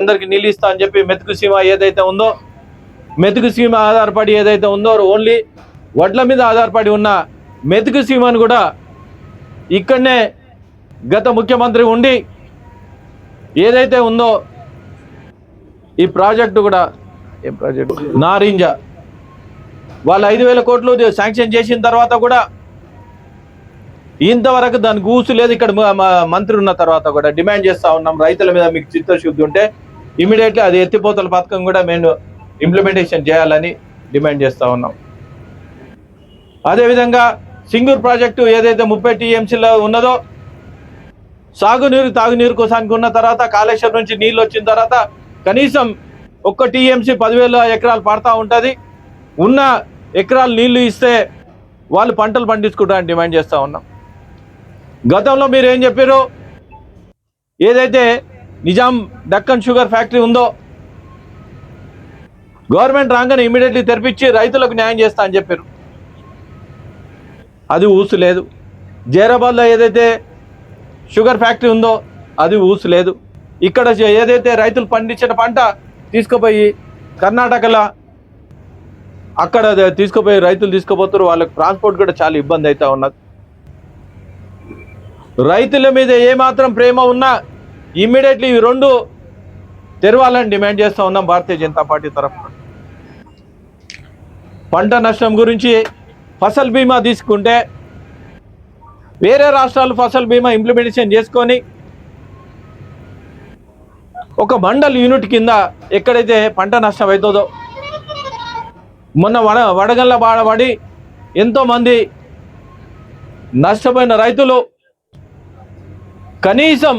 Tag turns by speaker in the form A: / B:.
A: అందరికి నీళ్ళు ఇస్తా అని చెప్పి మెతుకు సీమ ఏదైతే ఉందో మెతుకు సీమ ఆధారపడి ఏదైతే ఉందో ఓన్లీ వడ్ల మీద ఆధారపడి ఉన్న మెతుకు సీమను కూడా ఇక్కడనే గత ముఖ్యమంత్రి ఉండి ఏదైతే ఉందో ఈ ప్రాజెక్టు కూడా ఏ ప్రాజెక్టు? నారింజ. వాళ్ళు ఐదు వేల కోట్లు శాంక్షన్ చేసిన తర్వాత కూడా ఇంతవరకు దాని గూసు లేదు. ఇక్కడ మంత్రి ఉన్న తర్వాత కూడా డిమాండ్ చేస్తా ఉన్నాం. రైతుల మీద మీకు చిత్తశుద్ధి ఉంటే ఇమీడియట్లీ అది ఎత్తిపోతల పథకం కూడా మేము ఇంప్లిమెంటేషన్ చేయాలని డిమాండ్ చేస్తూ ఉన్నాం. అదేవిధంగా సింగూర్ ప్రాజెక్టు ఏదైతే ముప్పై టీఎంసీలో ఉన్నదో సాగునీరు తాగునీరు కోసానికి ఉన్న తర్వాత కాళేశ్వరం నుంచి నీళ్ళు వచ్చిన తర్వాత కనీసం ఒక్క టీఎంసీ పదివేల ఎకరాలు పడతా ఉంటుంది. ఉన్న ఎకరాలు నీళ్ళు ఇస్తే వాళ్ళు పంటలు పండించుకుంటారని డిమాండ్ చేస్తూ ఉన్నాం. గతంలో మీరు ఏం చెప్పారు ఏదైతే నిజాం డక్కన్ షుగర్ ఫ్యాక్టరీ ఉందో? గవర్నమెంట్ రాగానే ఇమీడియట్లీ తెరిపించి రైతులకు న్యాయం చేస్తా అని చెప్పారు. అది ఊసు లేదు. జైరాబాద్లో ఏదైతే షుగర్ ఫ్యాక్టరీ ఉందో అది ఊసు లేదు. ఇక్కడ ఏదైతే రైతులు పండించిన పంట తీసుకుపోయి కర్ణాటకలో అక్కడ తీసుకుపోయి రైతులు తీసుకుపోతారు వాళ్ళకి ట్రాన్స్పోర్ట్ కూడా చాలా ఇబ్బంది అయితే ఉన్నది. రైతుల మీద ఏమాత్రం ప్రేమ ఉన్నా ఇమ్మీడియట్లీ ఈ రెండు తెరవాలని డిమాండ్ చేస్తూ ఉన్నాం భారతీయ జనతా పార్టీ తరఫున. పంట నష్టం గురించి ఫసల్ బీమా తీసుకుంటే వేరే రాష్ట్రాలు ఫసల్ బీమా ఇంప్లిమెంటేషన్ చేసుకొని ఒక మండల్ యూనిట్ కింద ఎక్కడైతే పంట నష్టం అవుతుందో మొన్న వడ వడగళ్ళ బాడబడి ఎంతోమంది నష్టపోయిన రైతులు కనీసం